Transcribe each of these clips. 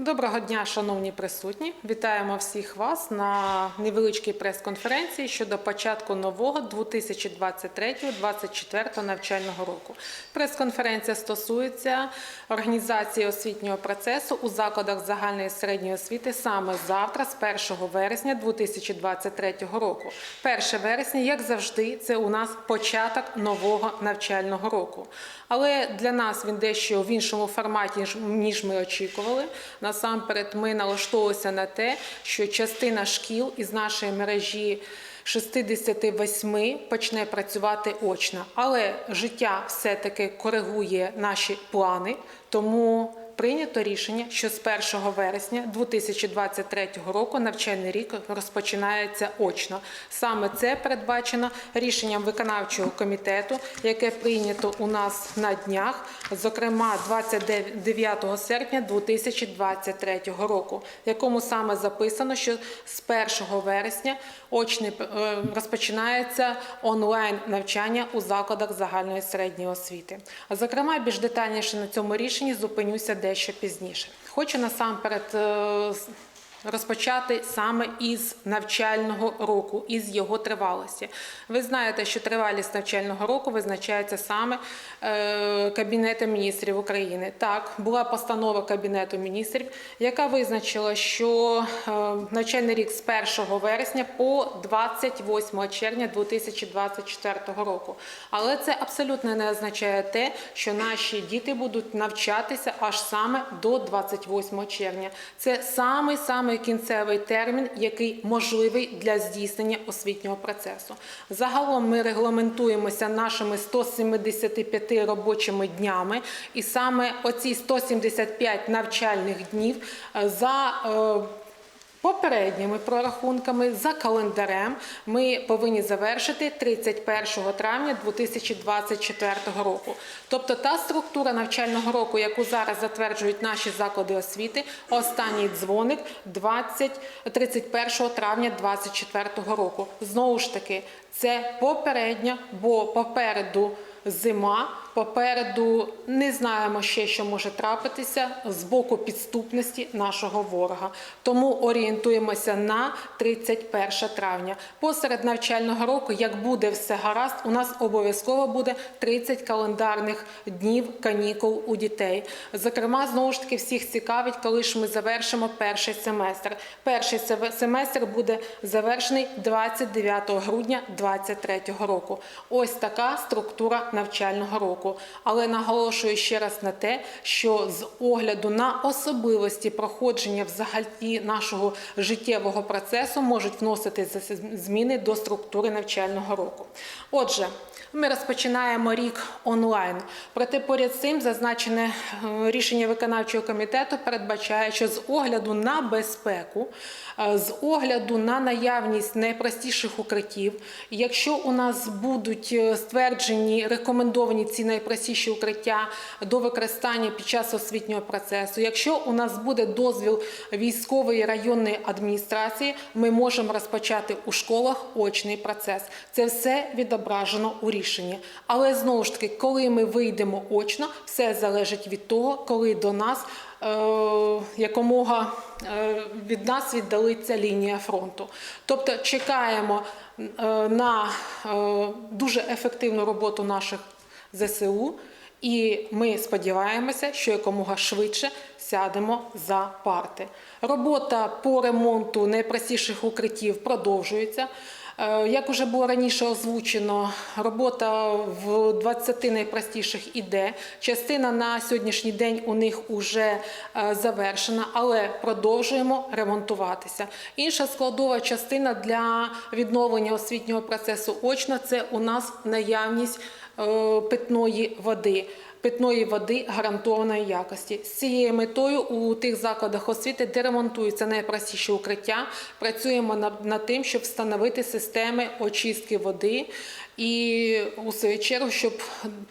Доброго дня, шановні присутні. Вітаємо всіх вас на невеличкій прес-конференції щодо початку нового 2023-2024 навчального року. Прес-конференція стосується організації освітнього процесу у закладах загальної середньої освіти саме завтра, з 1 вересня 2023 року. 1 вересня, як завжди, це у нас початок нового навчального року. Але для нас він дещо в іншому форматі, ніж ми очікували. Насамперед, ми налаштовувалися на те, що частина шкіл із нашої мережі 68 почне працювати очно. Але життя все-таки коригує наші плани, тому прийнято рішення, що з 1 вересня 2023 року навчальний рік розпочинається очно. Саме це передбачено рішенням виконавчого комітету, яке прийнято у нас на днях, зокрема 29 серпня 2023 року, в якому саме записано, що з 1 вересня очний е, розпочинається онлайн навчання у закладах загальної середньої освіти. Зокрема, більш детальніше на цьому рішенні зупинюся дещо пізніше. Хочу насамперед е, розпочати саме із навчального року, із його тривалості. Ви знаєте, що тривалість навчального року визначається саме е, Кабінетом міністрів України. Так, була постанова Кабінету міністрів, яка визначила, що е, навчальний рік з 1 вересня по 28 червня 2024 року. Але це абсолютно не означає те, що наші діти будуть навчатися аж саме до 28 червня. Це самий самий кінцевий термін, який можливий для здійснення освітнього процесу. Загалом ми регламентуємося нашими 175 робочими днями, і саме оці 175 навчальних днів е, за е, Попередніми прорахунками за календарем ми повинні завершити 31 травня 2024 року. Тобто та структура навчального року, яку зараз затверджують наші заклади освіти, останній дзвоник 20, 31 травня 2024 року. Знову ж таки, це попередньо, бо попереду зима. Попереду не знаємо ще, що може трапитися з боку підступності нашого ворога. Тому орієнтуємося на 31 травня. Посеред навчального року, як буде все гаразд, у нас обов'язково буде 30 календарних днів канікул у дітей. Зокрема, знову ж таки, всіх цікавить, коли ж ми завершимо перший семестр. Перший семестр буде завершений 29 грудня 2023 року. Ось така структура навчального року. Але наголошую ще раз на те, що з огляду на особливості проходження взагалі нашого життєвого процесу можуть вносити зміни до структури навчального року. Отже, ми розпочинаємо рік онлайн. Проте поряд з цим зазначене е, рішення виконавчого комітету передбачає, що з огляду на безпеку, е, з огляду на наявність найпростіших укриттів, якщо у нас будуть е, стверджені рекомендовані ці найпростіші укриття до використання під час освітнього процесу, якщо у нас буде дозвіл військової районної адміністрації, ми можемо розпочати у школах очний процес. Це все відображено у рішенні. Але знову ж таки, коли ми вийдемо очно, все залежить від того, коли до нас е, якомога е, від нас віддалиться лінія фронту. Тобто чекаємо е, на дуже ефективну роботу наших ЗСУ, і ми сподіваємося, що якомога швидше сядемо за парти. Робота по ремонту найпростіших укриттів продовжується. Е, Як уже було раніше озвучено, робота в 20 найпростіших іде. Частина на сьогоднішній день у них вже е, завершена, але продовжуємо ремонтуватися. Інша складова частина для відновлення освітнього процесу очно це у нас наявність питної води. Питної води гарантованої якості з цією метою у тих закладах освіти, де ремонтуються найпростіші укриття, працюємо над, тим, щоб встановити системи очистки води І у свою чергу, щоб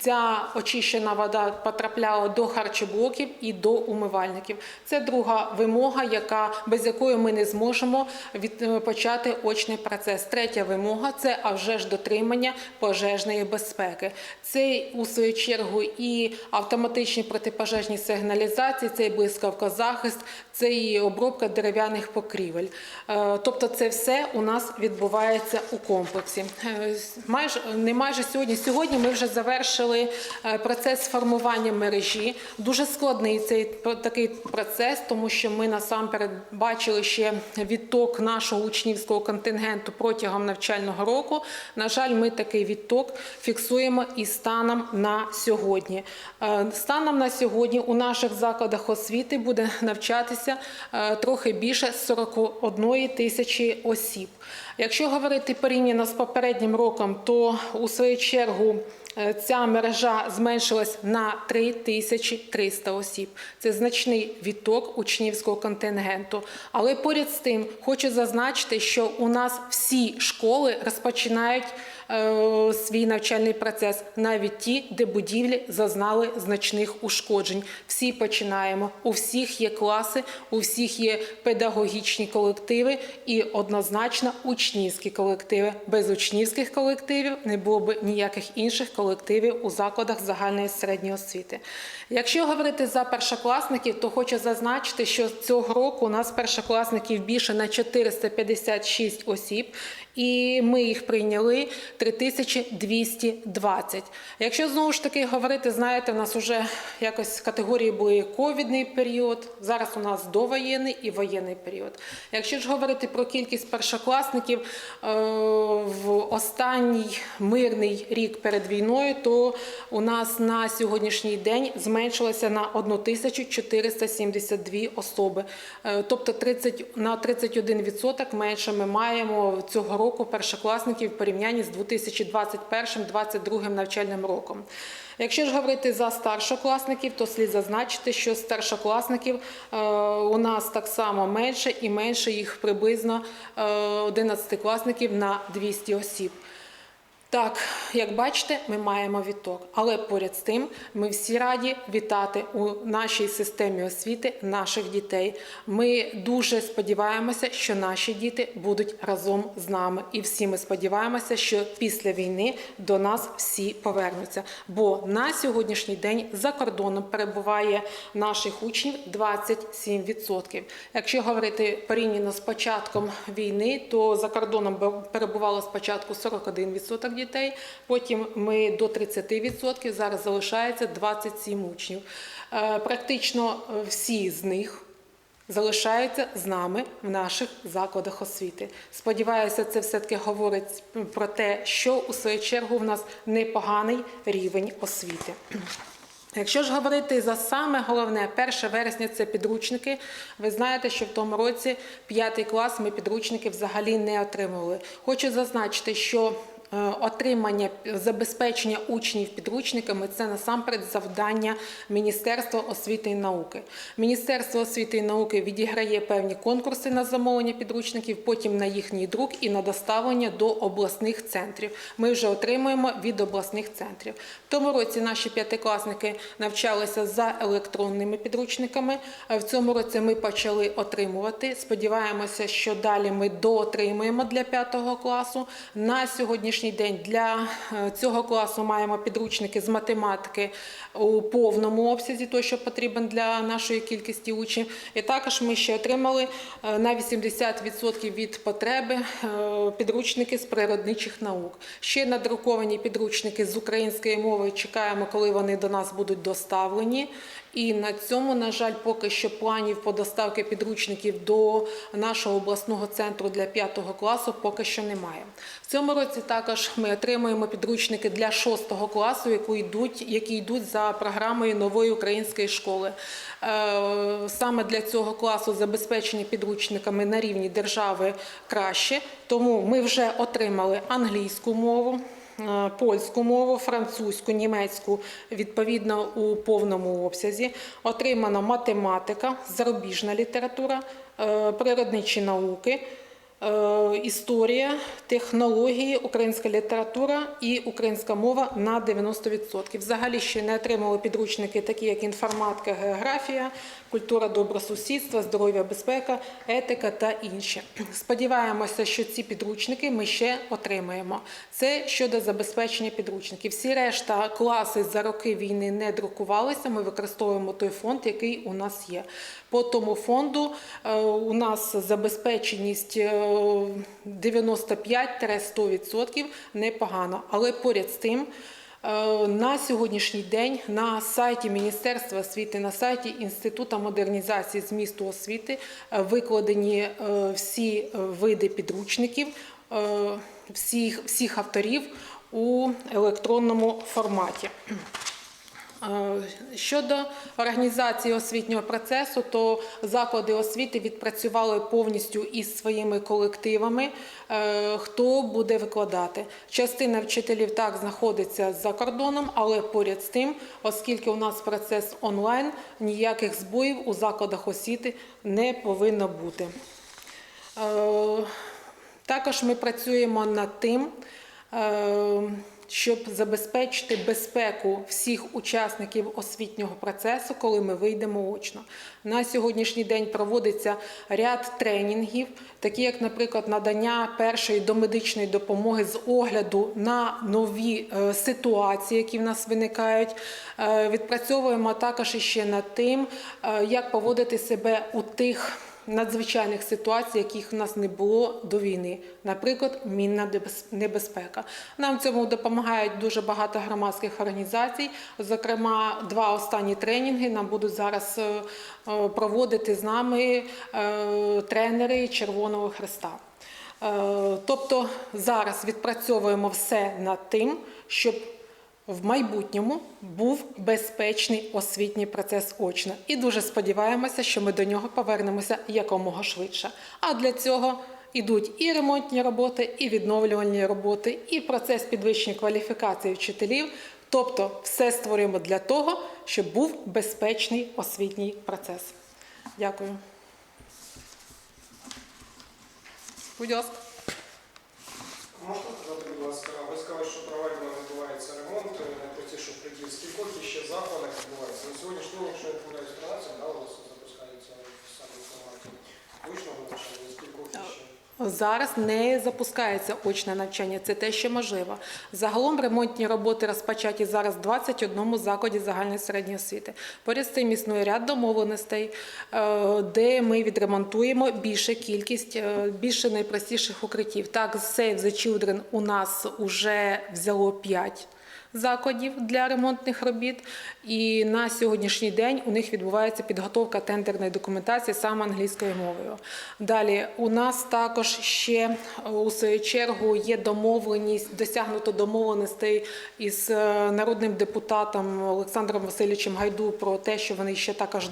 ця очищена вода потрапляла до харчоблоків і до умивальників. Це друга вимога, яка без якої ми не зможемо від, е, почати очний процес. Третя вимога це а вже ж дотримання пожежної безпеки. Це у свою чергу і автоматичні протипожежні сигналізації, це і блискавкозахист, це і обробка дерев'яних покрівель. Е, Тобто, це все у нас відбувається у комплексі. Е, Майже не майже сьогодні. Сьогодні ми вже завершили е, процес формування мережі. Дуже складний цей такий процес, тому що ми насамперед бачили ще відток нашого учнівського контингенту протягом навчального року. На жаль, ми такий відток фіксуємо і станом на сьогодні. Е, Станом на сьогодні у наших закладах освіти буде навчатися е, трохи більше 41 тисячі осіб. Якщо говорити порівняно з попереднім роком, то у свою чергу е, ця мережа зменшилась на 3300 осіб. Це значний відток учнівського контингенту. Але поряд з тим хочу зазначити, що у нас всі школи розпочинають свій навчальний процес, навіть ті, де будівлі зазнали значних ушкоджень. Всі починаємо. У всіх є класи, у всіх є педагогічні колективи і однозначно учнівські колективи. Без учнівських колективів не було б ніяких інших колективів у закладах загальної середньої освіти. Якщо говорити за першокласників, то хочу зазначити, що цього року у нас першокласників більше на 456 осіб, і ми їх прийняли 3220. Якщо знову ж таки говорити, знаєте, в нас вже якось категорії були ковідний період, зараз у нас довоєнний і воєнний період. Якщо ж говорити про кількість першокласників е, в останній мирний рік перед війною, то у нас на сьогоднішній день зменшилося на 1472 особи. Е, Тобто 30, на 31% менше ми маємо цього року першокласників в порівнянні з 2021-2022 навчальним роком. Якщо ж говорити за старшокласників, то слід зазначити, що старшокласників е, у нас так само менше і менше їх приблизно е, 11-класників на 200 осіб. Так, як бачите, ми маємо відток, але поряд з тим ми всі раді вітати у нашій системі освіти наших дітей. Ми дуже сподіваємося, що наші діти будуть разом з нами, і всі ми сподіваємося, що після війни до нас всі повернуться. Бо на сьогоднішній день за кордоном перебуває наших учнів 27%. Якщо говорити порівняно з початком війни, то за кордоном перебувало спочатку 41% дітей, потім ми до 30%, зараз залишається 27 учнів. Е, Практично е, всі з них залишаються з нами в наших закладах освіти. Сподіваюся, це все-таки говорить про те, що у свою чергу в нас непоганий рівень освіти. Якщо ж говорити за саме головне, 1 вересня це підручники. Ви знаєте, що в тому році 5 клас ми підручники взагалі не отримували. Хочу зазначити, що отримання забезпечення учнів підручниками це насамперед завдання Міністерства освіти і науки. Міністерство освіти і науки відіграє певні конкурси на замовлення підручників, потім на їхній друк і на доставлення до обласних центрів. Ми вже отримуємо від обласних центрів. В тому році наші п'ятикласники навчалися за електронними підручниками. Е, В цьому році ми почали отримувати. Сподіваємося, що далі ми доотримуємо для п'ятого класу. На сьогоднішній день для е, цього класу маємо підручники з математики у повному обсязі, той, що потрібен для нашої кількості учнів. І також ми ще отримали е, на 80% від потреби е, підручники з природничих наук. Ще надруковані підручники з української мови чекаємо, коли вони до нас будуть доставлені. І на цьому, на жаль, поки що планів по доставки підручників до нашого обласного центру для п'ятого класу поки що немає. В цьому році також ми отримуємо підручники для шостого класу, які йдуть, які йдуть за програмою нової української школи. Е, Саме для цього класу забезпечені підручниками на рівні держави краще, тому ми вже отримали англійську мову. Е, Польську мову, французьку, німецьку відповідно у повному обсязі. Отримано математика, зарубіжна література, е, природничі науки, історія, технології, українська література і українська мова на 90%. Взагалі ще не отримали підручники, такі як інформатика, географія, культура добросусідства, здоров'я, безпека, етика та інші. Сподіваємося, що ці підручники ми ще отримаємо. Це щодо забезпечення підручників. Всі решта класи за роки війни не друкувалися. Ми використовуємо той фонд, який у нас є. По тому фонду е, у нас забезпеченість е, 95-100% непогано. Але поряд з тим, е, на сьогоднішній день на сайті Міністерства освіти, на сайті Інституту модернізації змісту освіти е, викладені е, всі е, види підручників, е, всіх, всіх авторів у електронному форматі. Щодо організації освітнього процесу, то заклади освіти відпрацювали повністю із своїми колективами, е, хто буде викладати. Частина вчителів так знаходиться за кордоном, але поряд з тим, оскільки у нас процес онлайн, ніяких збоїв у закладах освіти не повинно бути. Е, Також ми працюємо над тим, е, щоб забезпечити безпеку всіх учасників освітнього процесу, коли ми вийдемо очно. На сьогоднішній день проводиться ряд тренінгів, такі як, наприклад, надання першої домедичної допомоги з огляду на нові е, ситуації, які в нас виникають. Е, Відпрацьовуємо також іще над тим, е, як поводити себе у тих надзвичайних ситуацій, яких в нас не було до війни, наприклад, мінна небезпека. Нам в цьому допомагають дуже багато громадських організацій. Зокрема, два останні тренінги нам будуть зараз е, е, проводити з нами е, тренери Червоного Христа. Е, Тобто зараз відпрацьовуємо все над тим, щоб в майбутньому був безпечний освітній процес очно. І дуже сподіваємося, що ми до нього повернемося якомога швидше. А для цього ідуть і ремонтні роботи, і відновлювальні роботи, і процес підвищення кваліфікації вчителів. Тобто, все створюємо для того, щоб був безпечний освітній процес. Дякую. Будь ласка, ви сказали, що проведено відбувається ремонт, е, найпростіше в Скількох ще закладах відбувається? На сьогоднішній день, якщо я не помиляюсь, 13, да, у вас запускається саме форматі вичного навчання, скількох ще? Зараз не запускається очне навчання, це те, що можливо. Загалом ремонтні роботи розпочаті зараз в 21 закладі загальної середньої освіти. Поряд з цим існує ряд домовленостей, е, де ми відремонтуємо більше кількість, е, більше найпростіших укриттів. Так, Save the Children у нас вже взяло 5 закладів для ремонтних робіт. І на сьогоднішній день у них відбувається підготовка тендерної документації саме англійською мовою. Далі у нас також ще е, у свою чергу є домовленість, досягнуто домовленостей із е, народним депутатом Олександром Васильовичем Гайду про те, що вони ще також е,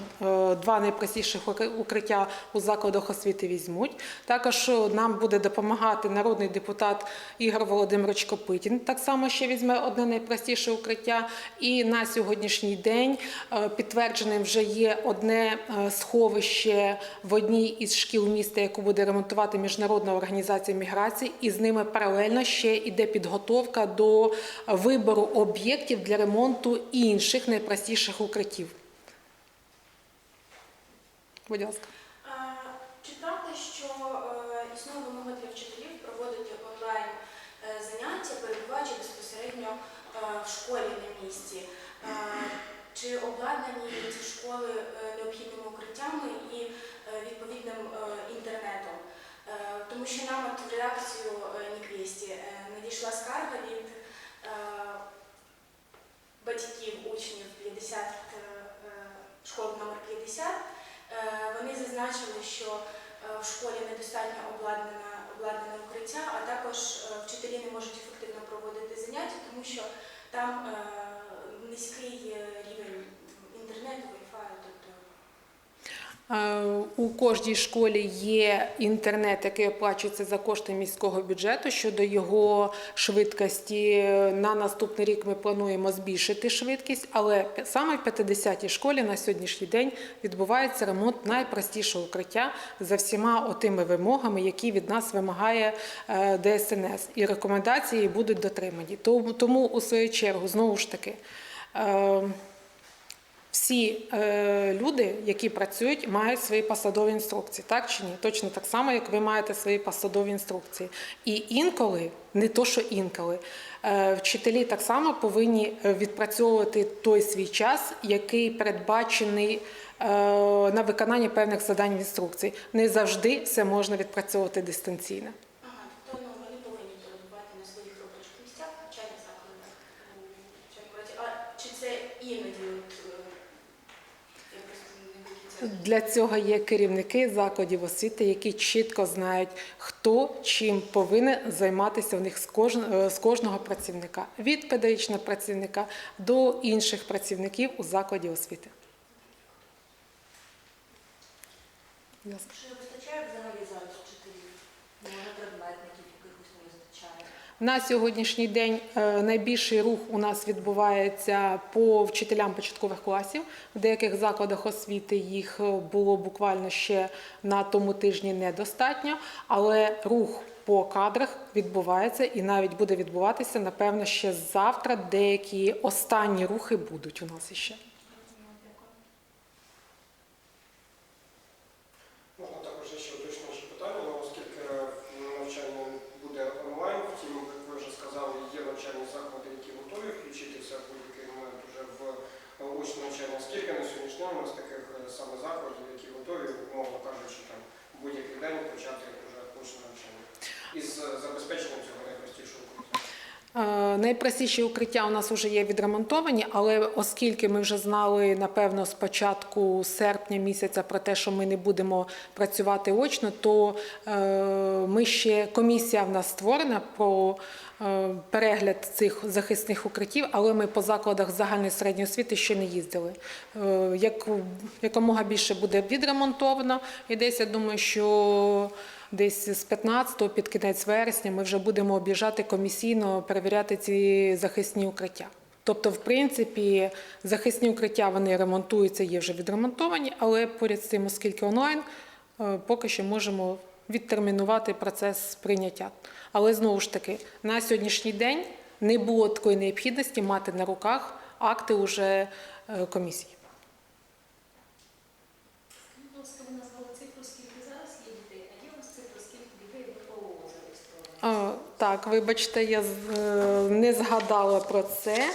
два найпростіших укриття у закладах освіти візьмуть. Також нам буде допомагати народний депутат Ігор Володимирович Копитін. Так само ще візьме одне найпростіше укриття. І на сьогоднішній день е, підтвердженим вже є одне е, сховище в одній із шкіл міста, яку буде ремонтувати Міжнародна організація міграції, і з ними паралельно ще йде підготовка до вибору об'єктів для ремонту інших найпростіших укриттів. Будь ласка. Е, Читали, що е, існує вимога для вчителів проводити онлайн е, заняття, перебуваючи безпосередньо е, школі на місці. Чи обладнані ці школи е, необхідними укриттями і е, відповідним е, інтернетом? Тому що нам от в редакцію е, Ніквісті надійшла скарга від батьків учнів 50 е, е, школи номер 50. Е, Вони зазначили, що в школі недостатньо обладнане, обладнане укриття, а також вчителі не можуть ефективно проводити заняття, тому що там е, низький е, рівень інтернету, Wi-Fi. Тобто У кожній школі є інтернет, який оплачується за кошти міського бюджету. Щодо його швидкості, е, на наступний рік ми плануємо збільшити швидкість, але саме в 50-й школі на сьогоднішній день відбувається ремонт найпростішого укриття за всіма отими вимогами, які від нас вимагає е, ДСНС. І рекомендації будуть дотримані. Тому, тому у свою чергу, знову ж таки. Всі е, люди, які працюють, мають свої посадові інструкції, так чи ні? Точно так само, як ви маєте свої посадові інструкції. І інколи, не то що інколи, е, вчителі так само повинні е, відпрацьовувати той свій час, який передбачений е, на виконання певних завдань в інструкції. Не завжди все можна відпрацьовувати дистанційно. Ага, тобто ну, вони повинні перебувати на своїх робочих місцях, в навчальних закладах. у навчальному році. А чи це іноді, от, е, я просто не до кінця Для цього є керівники закладів освіти, які чітко знають, хто чим повинен займатися в них кожного, з кожного працівника, від педагогічного працівника до інших працівників у закладі освіти. Будь ласка. Чи вистачає взагалі зараз вчителів? Може, предметників якихось не вистачає? На сьогоднішній день е, найбільший рух у нас відбувається по вчителям початкових класів. В деяких закладах освіти їх е, було буквально ще на тому тижні недостатньо, але рух по кадрах відбувається і навіть буде відбуватися, напевно, ще завтра. Деякі останні рухи будуть у нас іще. Можна також ще уточнюючи питання, але оскільки м, навчання буде онлайн, втім, як ви вже сказали, є навчальні заклади, які готові включитися в будь-який момент вже в е, очне навчання. Скільки на сьогоднішній день у нас таких е, саме закладів, які готові, умовно кажучи, там в будь-який день почати вже очне навчання із е, забезпеченням цього найпростішого укриття? Е, Найпростіші укриття у нас вже є відремонтовані, але оскільки ми вже знали, напевно, з початку серпня місяця про те, що ми не будемо працювати очно, то е, ми ще комісія в нас створена про е, перегляд цих захисних укриттів, але ми по закладах загальної середньої освіти ще не їздили. Е, Як якомога більше буде відремонтовано, і десь я думаю, що Десь з 15-го під кінець вересня ми вже будемо об'їжджати комісійно, перевіряти ці захисні укриття. Тобто, в принципі, захисні укриття вони ремонтуються, є вже відремонтовані, але поряд з цим, оскільки онлайн, е, поки що можемо відтермінувати процес прийняття. Але знову ж таки, на сьогоднішній день не було такої необхідності мати на руках акти уже е, комісії. Скажіть, будь ласка, ви назвали цифру, скільки зараз є дітей, а є у вас цифра, скільки дітей до ПО А, Так, вибачте, я е, не згадала про це. Е,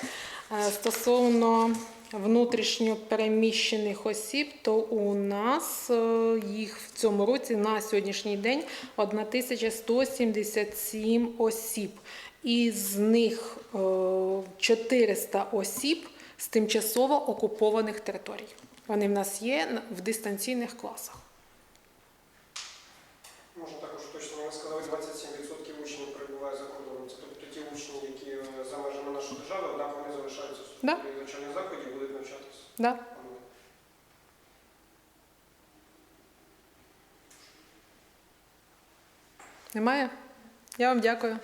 Стосовно внутрішньо переміщених осіб, то у нас е, їх в цьому році на сьогоднішній день 1177 осіб. Із них е, 400 осіб з тимчасово окупованих територій. Вони в нас є в дистанційних класах. Можна також точно ви сказали, 27% учнів перебуває за кордоном. Це тобто ті учні, які е, за межами нашої держави, однак вони в Да. структурі навчальних закладів будуть навчатися. Да? Немає? Я вам дякую.